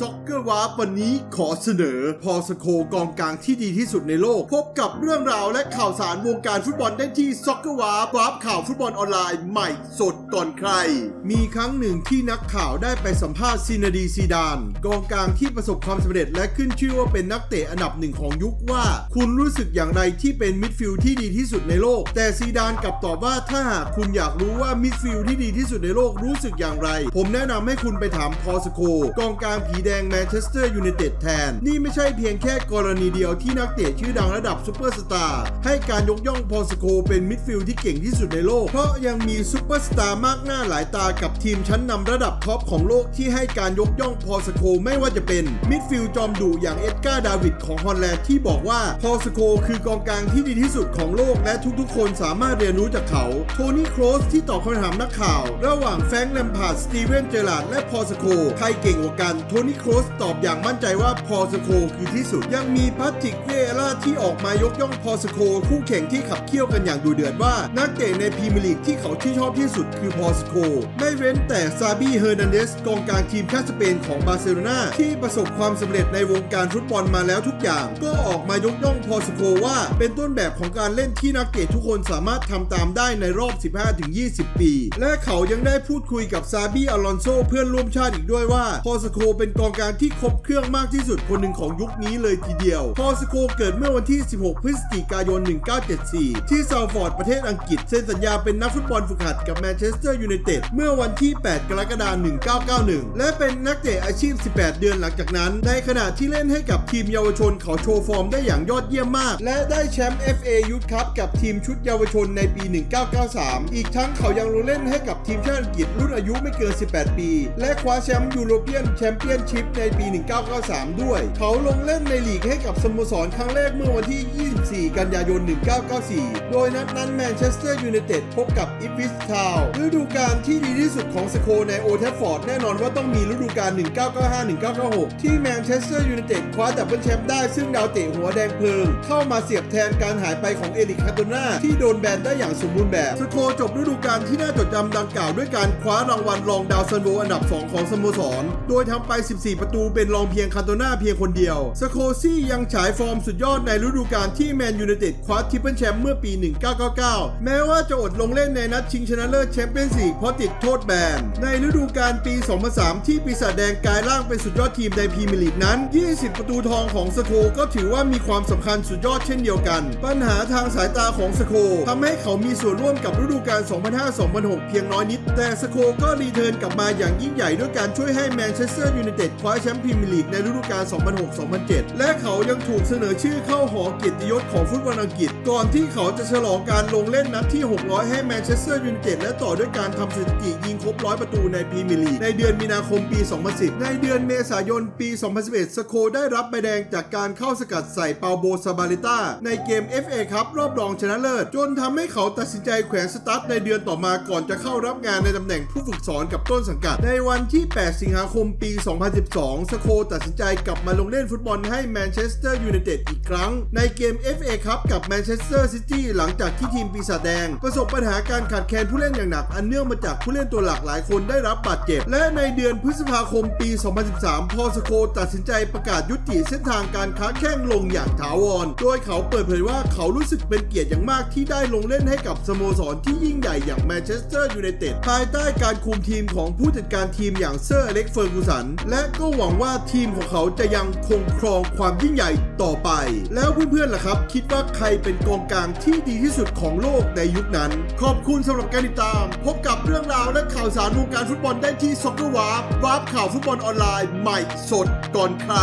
ซ็อกเกอร์วาร์ปวันนี้ขอเสนอ พอสโคกองกลางที่ดีที่สุดในโลก พบกับเรื่องราวและข่าวสารวงการฟุตบอลได้ที่ซ็อกเกอร์วาร์ปวาร์ปข่าวฟุตบอลออนไลน์ใหม่สดก่อนใคร มีครั้งหนึ่งที่นักข่าวได้ไปสัมภาษณ์ซีนาดีซีดาน กองกลางที่ประสบความสำเร็จและขึ้นชื่อว่าเป็นนักเตะอันดับหนึ่งของยุคว่า คุณรู้สึกอย่างไรที่เป็นมิดฟิลด์ที่ดีที่สุดในโลก แต่ซีดานกลับตอบว่าถ้าหากคุณอยากรู้ว่ามิดฟิลด์ที่ดีที่สุดในโลกรู้สึกอย่างไร ผมแนะนำให้คุณไปถามพอสโคกองกลางผีแดงแมนเชสเตอร์ยูไนเต็ดแทน นี่ไม่ใช่เพียงแค่กรณีเดียวที่นักเตะชื่อดังระดับซูเปอร์สตาร์ให้การยกย่องพอสโคเป็นมิดฟิลด์ที่เก่งที่สุดในโลก เพราะยังมีซูเปอร์สตาร์มากหน้าหลายตากับทีมชั้นนำระดับท็อปของโลกที่ให้การยกย่องพอสโคไม่ว่าจะเป็นมิดฟิลด์จอมดุอย่างเอ็ดการ์ดาวิดของฮอลแลนด์ที่บอกว่าพอสโคคือกองกลางที่ดีที่สุดของโลกและทุกๆ คนสามารถเรียนรู้จากเขา โทนี่โครสที่ตอบคำถามนักข่าว ระหว่างแฟรงค์แลมพาร์ดสตีเวนเจอร์ลาดและพอสโคใครเก่งกว่ากันโทนี่โครสตอบอย่างมั่นใจว่าพอสโคคือที่สุด ยังมีพัตติกเวล่าที่ออกมายกย่องพอสโคคู่แข่งที่ขับเคี่ยวกันอย่างดูเดือดว่า นักเตะในพรีเมียร์ลีกที่เขาชื่นชอบที่สุดคือพอสโคไม่เว้นแต่ซาบีเฮอร์นันเดสกองกลางทีมชาติสเปนของบาร์เซโลนาที่ประสบความสำเร็จในวงการฟุตบอลมาแล้วทุกอย่าง ก็ออกมายกย่องพอสโคว่าเป็นต้นแบบของการเล่นที่นักเตะทุกคนสามารถทำตามได้ในรอบ 15-20 ปี และเขายังได้พูดคุยกับซาบีอลอนโซเพื่อนร่วมชาติอีกด้วยว่าพอสโคเป็นกองกางที่ครบเครื่องมากที่สุดคนหนึ่งของยุคนี้เลยทีเดียว พอสโคเกิดเมื่อวันที่ 16 พฤศจิกายน 1974 ที่ซาวฟอร์ดประเทศอังกฤษ เซ็นสัญญาเป็นนักฟุตบอลฝึกหัดกับแมนเชสเตอร์ยูไนเต็ดเมื่อวันที่ 8 กรกฎาคม 1991 และเป็นนักเตะอาชีพ 18 เดือนหลังจากนั้น ในขณะที่เล่นให้กับทีมเยาวชนเขาโชว์ฟอร์มได้อย่างยอดเยี่ยมมาก และได้แชมป์ FA Youth Cup กับทีมชุดเยาวชนในปี 1993 อีกทั้งเขายังลงเล่นให้กับทีมชาติอังกฤษรุ่นอายุไม่เกิน 18 ปี และคว้าแชมป์ยูโรเปียนแชมเปี้ยนชิพในปี 1993 ด้วย เขาลงเล่นในลีกให้กับสโมสรครั้งแรกเมื่อวันที่ 24 กันยายน 1994 โดยนัดนั้นแมนเชสเตอร์ยูไนเต็ดพบกับอิฟวิสทาวน์ฤดูกาลที่ดีที่สุดของสโคในโอเทฟฟอร์ดแน่นอนว่าต้องมีฤดูกาล 1995-1996 ที่แมนเชสเตอร์ยูไนเต็ดคว้าดับเบิลแชมป์ได้ซึ่งดาวเตะหัวแดงเพลิง เข้ามาเสียบแทนการหายไปของเอริกคาโตนาที่โดนแบนได้อย่างสมบูรณ์แบบสโคจบฤดูกาลที่น่าจดจำดังกล่าวด้วยการคว้ารางวัลรองดาวซันโวอันดับ 2 ของสโมสร โดยทำไป14 ประตูเป็นรองเพียงคาโตนาเพียงคนเดียวสโคซี่ยังฉายฟอร์มสุดยอดในฤดูกาลที่แมนยูไนเต็ดคว้าทริปเปิลแชมป์เมื่อปี 1999 แม้ว่าจะอดลงเล่นในนัดชิงชนะเลิศแชมเปี้ยนส์ลีกเพราะติดโทษแบน ในฤดูกาลปี 2003 ที่ปีศาจแดงกลายร่างเป็นสุดยอดทีมในพรีเมียร์ลีกนั้น 20 ประตูทองของสโคก็ถือว่ามีความสำคัญสุดยอดเช่นเดียวกัน ปัญหาทางสายตาของสโคทำให้เขามีส่วนร่วมกับฤดูกาล 2005-2006 เพียงน้อยนิด แต่สโคก็รีเทิร์นกลับมาอย่างยิ่งใหญ่ด้วยการช่วยให้แมนเชสเตอร์ยูไนเต็ดคว้าแชมป์พรีเมียร์ลีกในฤดูกาล 2006-2007 และเขายังถูกเสนอชื่อเข้าหอเกียรติยศของฟุตบอลอังกฤษ ก่อนที่เขาจะฉลองการลงเล่นนัดที่ 600 ให้แมนเชสเตอร์ยูไนเต็ดและต่อด้วยการทำสถิติยิงครบ100ประตูในพรีเมียร์ลีกในเดือนมีนาคมปี 2010 ในเดือนเมษายนปี 2011 สโคได้รับใบแดงจากการเข้าสกัดใส่เปาโบซาบาลิต้าในเกม FA ครับรอบรองชนะเลิศ จนทำให้เขาตัดสินใจแขวนสตาร์ทในเดือนต่อมาก่อนจะเข้ารับงานในตำแหน่งผู้ฝึกสอนกับต้นสังกัดในวันที่ 8 สิงหาคมปี 2 2012 สโคตัดสินใจกลับมาลงเล่นฟุตบอลให้แมนเชสเตอร์ยูไนเต็ดอีกครั้ง ในเกม FA ครับกับแมนเชสเตอร์ซิตี้หลังจากที่ทีมปีศาจแดง ประสบปัญหาการขาดแคลนผู้เล่นอย่างหนัก อันเนื่องมาจากผู้เล่นตัวหลักหลายคนได้รับบาดเจ็บ และในเดือนพฤษภาคมปี 2013 พอสโคตัดสินใจประกาศยุติเส้นทางการค้าแข้งลงอย่างถาวร โดยเขาเปิดเผยว่าเขารู้สึกเป็นเกียรติอย่างมากที่ได้ลงเล่นให้กับสโมสรที่ยิ่งใหญ่อย่างแมนเชสเตอร์ยูไนเต็ดภายใต้การคุมทีมของผู้จัดการทีมอย่างเซอร์เล็กเฟอร์กูสันและก็หวังว่าทีมของเขาจะยังคงครองความยิ่งใหญ่ต่อไป แล้วเพื่อนๆล่ะครับ คิดว่าใครเป็นกองกลางที่ดีที่สุดของโลกในยุคนั้น ขอบคุณสำหรับการติดตาม พบกับเรื่องราวและข่าวสารวงการฟุตบอลได้ที่ซ็อกเกอร์วาร์ฟวาร์ปข่าวฟุตบอลออนไลน์ใหม่สดก่อนใคร